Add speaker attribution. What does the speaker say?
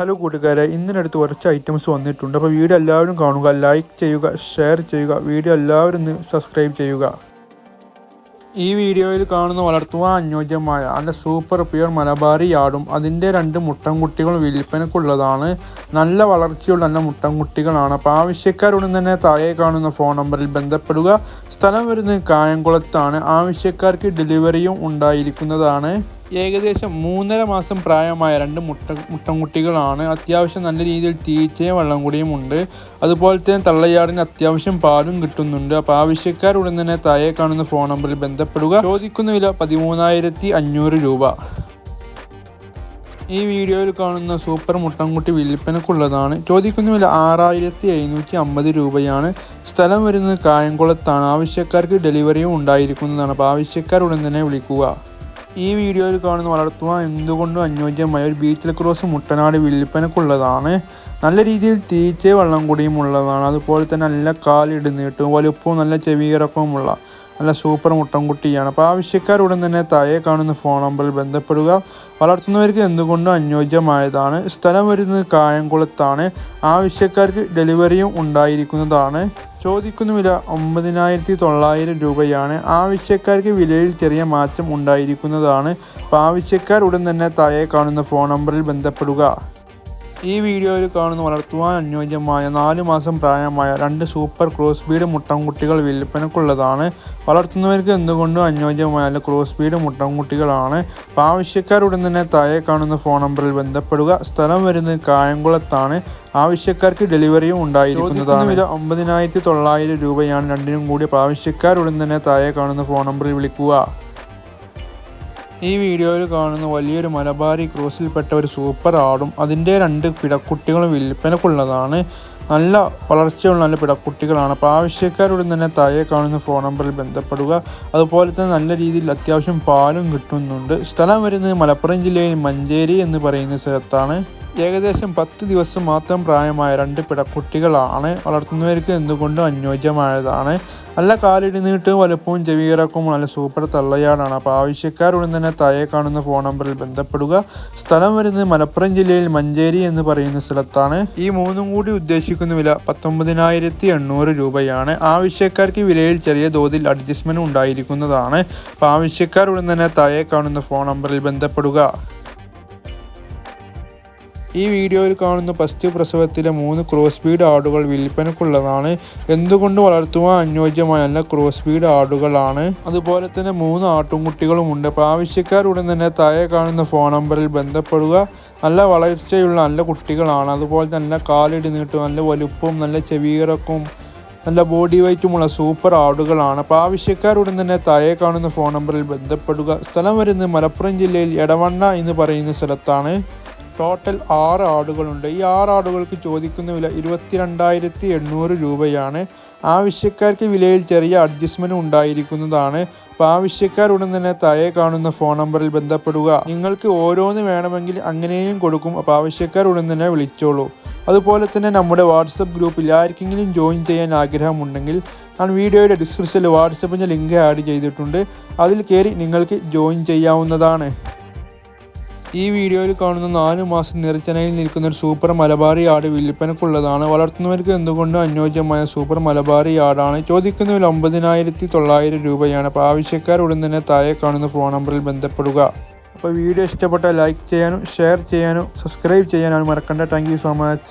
Speaker 1: Hello കൂട്ടുകാരെ. ഇന്നിനടുത്ത് കുറച്ച് items വന്നിട്ടുണ്ട്. അപ്പോൾ വീഡിയോ എല്ലാവരും കാണുക ലൈക്ക് ചെയ്യുക ഷെയർ ചെയ്യുക. വീഡിയോ എല്ലാവരും ഒന്ന് സബ്സ്ക്രൈബ് ചെയ്യുക. ഈ വീഡിയോയിൽ കാണുന്ന വളർത്തുവാൻ അനുയോജ്യമായ നല്ല സൂപ്പർ പ്യുർ മലബാറി ആടും അതിന്റെ രണ്ട് മുട്ടൻകുട്ടികളും വിൽപ്പനക്കുള്ളതാണ് നല്ല വളർച്ചയുള്ള നല്ല മുട്ടൻകുട്ടികളാണ് അപ്പോൾ ആവശ്യക്കാരുടൻ തന്നെ താഴെ കാണുന്ന ഫോൺ നമ്പറിൽ ബന്ധപ്പെടുക. സ്ഥലം വരുന്നത് കായംകുളത്താണ്. ആവശ്യക്കാർക്ക് ഡെലിവറിയും ഉണ്ടായിരിക്കുന്നതാണ്. ഏകദേശം മൂന്നര മാസം പ്രായമായ രണ്ട് മുട്ട മുട്ടൻകുട്ടികളാണ്. അത്യാവശ്യം നല്ല രീതിയിൽ തീറ്റയും വെള്ളം കൂടിയും ഉണ്ട്. അതുപോലെ തന്നെ തള്ളയാടിന് അത്യാവശ്യം പാലും കിട്ടുന്നുണ്ട്. അപ്പോൾ ആവശ്യക്കാരുടൻ തന്നെ താഴെ കാണുന്ന ഫോൺ നമ്പറിൽ ബന്ധപ്പെടുക. ചോദിക്കുന്ന വില പതിമൂന്നായിരത്തി അഞ്ഞൂറ് രൂപ. ഈ വീഡിയോയിൽ കാണുന്ന സൂപ്പർ മുട്ടൻകുട്ടി വിൽപ്പനക്കുള്ളതാണ്. ചോദിക്കുന്ന വില ആറായിരത്തി എഴുന്നൂറ്റി അമ്പത് രൂപയാണ്. സ്ഥലം വരുന്നത് കായംകുളത്താണ്. ആവശ്യക്കാർക്ക് ഡെലിവറിയും ഉണ്ടായിരിക്കുന്നതാണ്. അപ്പോൾ ആവശ്യക്കാർ ഉടൻ തന്നെ വിളിക്കുക. ഈ വീഡിയോയിൽ കാണുന്ന വളർത്തുക എന്തുകൊണ്ടും അനുയോജ്യമായ ഒരു ബീച്ചിൽ ക്രോസ് മുട്ടനാട് വിൽപ്പനക്കുള്ളതാണ്. നല്ല രീതിയിൽ തീച്ച വെള്ളം കൂടിയും ഉള്ളതാണ്. അതുപോലെ തന്നെ നല്ല കാലിടുന്നിട്ടും വലുപ്പവും നല്ല ചെവിയിറക്കവുമുള്ള നല്ല സൂപ്പർ മുട്ടൻകുട്ടിയാണ് അപ്പോൾ ആവശ്യക്കാരുടൻ തന്നെ താഴെ കാണുന്ന ഫോൺ നമ്പറിൽ ബന്ധപ്പെടുക. വളർത്തുന്നവർക്ക് എന്തുകൊണ്ടും അനുയോജ്യമായതാണ്. സ്ഥലം വരുന്നത് കായംകുളത്താണ്. ആവശ്യക്കാർക്ക് ഡെലിവറിയും ഉണ്ടായിരിക്കുന്നതാണ്. ചോദിക്കുന്ന ഒമ്പതിനായിരത്തി തൊള്ളായിരം രൂപയാണ്. ആവശ്യക്കാർക്ക് വിലയിൽ ചെറിയ മാറ്റം ഉണ്ടായിരിക്കുന്നതാണ്. ആവശ്യക്കാർ ഉടൻ തന്നെ താഴെ കാണുന്ന ഫോൺ നമ്പറിൽ ബന്ധപ്പെടുക. ഈ വീഡിയോയിൽ കാണുന്ന വളർത്തുവാൻ അനുയോജ്യമായ നാല് മാസം പ്രായമായ രണ്ട് സൂപ്പർ ക്രോസ് ബീഡ് മുട്ടൻകുട്ടികൾ വിൽപ്പനക്കുള്ളതാണ് വളർത്തുന്നവർക്ക് എന്തുകൊണ്ടും അനുയോജ്യമായ ക്രോസ് ബീഡ് മുട്ടൻകുട്ടികളാണ്. ആവശ്യക്കാരുടൻ തന്നെ താഴെ കാണുന്ന ഫോൺ നമ്പറിൽ ബന്ധപ്പെടുക. സ്ഥലം വരുന്നത് കായംകുളത്താണ്. ആവശ്യക്കാർക്ക് ഡെലിവറിയും ഉണ്ടായിരിക്കുന്നതാണ്. വില ഒമ്പതിനായിരത്തി തൊള്ളായിരം രൂപയാണ് രണ്ടിനും കൂടി. ആവശ്യക്കാരുടൻ തന്നെ താഴെ കാണുന്ന ഫോൺ നമ്പറിൽ വിളിക്കുക. ഈ വീഡിയോയിൽ കാണുന്ന വലിയൊരു മലബാരി ക്രൂസിൽപ്പെട്ട ഒരു സൂപ്പർ ആടും അതിന്റെ രണ്ട് പിടക്കുട്ടികളും വിൽപ്പനക്കുള്ളതാണ്. നല്ല വളർച്ചയുള്ള നല്ല പിടക്കുട്ടികളാണ്. അപ്പോൾ ആവശ്യക്കാരുടൻ തന്നെ താഴെ കാണുന്ന ഫോൺ നമ്പറിൽ ബന്ധപ്പെടുക. അതുപോലെ തന്നെ നല്ല രീതിയിൽ അത്യാവശ്യം പാലും കിട്ടുന്നുണ്ട്. സ്ഥലം വരുന്നത് മലപ്പുറം ജില്ലയിൽ മഞ്ചേരി എന്ന് പറയുന്ന സ്ഥലത്താണ്. ഏകദേശം പത്ത് ദിവസം മാത്രം പ്രായമായ രണ്ട് പിടക്കുട്ടികളാണ് വളർത്തുന്നവർക്ക് എന്തുകൊണ്ടും അനുയോജ്യമായതാണ്. നല്ല കാലിടി കാലിടുന്നിട്ട് വലുപ്പവും ചെവിയിറക്കവും നല്ല സൂപ്പർ തള്ളയാടാണ്. അപ്പോൾ ആവശ്യക്കാരുടൻ തന്നെ താഴെ കാണുന്ന ഫോൺ നമ്പറിൽ ബന്ധപ്പെടുക. സ്ഥലം വരുന്നത് മലപ്പുറം ജില്ലയിൽ മഞ്ചേരി എന്ന് പറയുന്ന സ്ഥലത്താണ്. ഈ മൂന്നും കൂടി ഉദ്ദേശിക്കുന്ന വില പത്തൊമ്പതിനായിരത്തി എണ്ണൂറ് രൂപയാണ്. ആവശ്യക്കാർക്ക് വിലയിൽ ചെറിയ തോതിൽ അഡ്ജസ്റ്റ്മെന്റ് ഉണ്ടായിരിക്കുന്നതാണ്. അപ്പോൾ ആവശ്യക്കാരുടൻ തന്നെ താഴെ കാണുന്ന ഫോൺ നമ്പറിൽ ബന്ധപ്പെടുക. ഈ വീഡിയോയിൽ കാണുന്ന ഫസ്റ്റ് പ്രസവത്തിലെ മൂന്ന് ക്രോസ് ബീഡ് ആടുകൾ വിൽപ്പനക്കുള്ളതാണ് എന്തുകൊണ്ട് വളർത്തുവാൻ അനുയോജ്യമായ നല്ല ക്രോസ് ബീഡ് ആടുകളാണ്? അതുപോലെ തന്നെ മൂന്ന് ആട്ടുംകുട്ടികളുമുണ്ട്. അപ്പോൾ ആവശ്യക്കാരുടൻ തന്നെ താഴെ കാണുന്ന ഫോൺ നമ്പറിൽ ബന്ധപ്പെടുക. നല്ല വളർച്ചയുള്ള നല്ല കുട്ടികളാണ്. അതുപോലെ തന്നെ കാലിടി നീട്ടും നല്ല വലുപ്പവും നല്ല ചെവിയിറക്കും നല്ല ബോഡി വെയ്റ്റുമുള്ള സൂപ്പർ ആടുകളാണ്. അപ്പോൾ ആവശ്യക്കാരുടൻ തന്നെ താഴെ കാണുന്ന ഫോൺ നമ്പറിൽ ബന്ധപ്പെടുക. സ്ഥലം വരുന്നത് മലപ്പുറം ജില്ലയിൽ എടവണ്ണ എന്ന് പറയുന്ന സ്ഥലത്താണ്. ടോട്ടൽ ആറ് ആടുകളുണ്ട്. ഈ ആറ് ആടുകൾക്ക് ചോദിക്കുന്ന വില ഇരുപത്തിരണ്ടായിരത്തി എണ്ണൂറ് രൂപയാണ്. ആവശ്യക്കാർക്ക് വിലയിൽ ചെറിയ അഡ്ജസ്റ്റ്മെന്റ് ഉണ്ടായിരിക്കുന്നതാണ്. അപ്പോൾ ആവശ്യക്കാരുടൻ തന്നെ താഴെ കാണുന്ന ഫോൺ നമ്പറിൽ ബന്ധപ്പെടുക. നിങ്ങൾക്ക് ഓരോന്ന് വേണമെങ്കിൽ അങ്ങനെയും കൊടുക്കും. അപ്പോൾ ആവശ്യക്കാരുടൻ തന്നെ വിളിച്ചോളൂ. അതുപോലെ തന്നെ നമ്മുടെ വാട്സപ്പ് ഗ്രൂപ്പിൽ ആർക്കെങ്കിലും ജോയിൻ ചെയ്യാൻ ആഗ്രഹമുണ്ടെങ്കിൽ ഞാൻ വീഡിയോയുടെ ഡിസ്ക്രിപ്ഷനിൽ വാട്സപ്പിന്റെ ലിങ്ക് ആഡ് ചെയ്തിട്ടുണ്ട്. അതിൽ കയറി നിങ്ങൾക്ക് ജോയിൻ ചെയ്യാവുന്നതാണ്. ഈ വീഡിയോയിൽ കാണുന്ന നാല് മാസം നിറച്ചനയിൽ നിൽക്കുന്ന ഒരു സൂപ്പർ മലബാറി ആട് വിൽപ്പനക്കുള്ളതാണ് വളർത്തുന്നവർക്ക് എന്തുകൊണ്ടും അനുയോജ്യമായ സൂപ്പർ മലബാറി ആടാണ്? ഒരു ഒമ്പതിനായിരത്തി തൊള്ളായിരം രൂപയാണ്. അപ്പോൾ ആവശ്യക്കാർ ഉടൻ തന്നെ താഴെ കാണുന്ന ഫോൺ നമ്പറിൽ ബന്ധപ്പെടുക. അപ്പോൾ വീഡിയോ ഇഷ്ടപ്പെട്ടാൽ ലൈക്ക് ചെയ്യാനും ഷെയർ ചെയ്യാനും സബ്സ്ക്രൈബ് ചെയ്യാനും മറക്കണ്ട. Thank so much.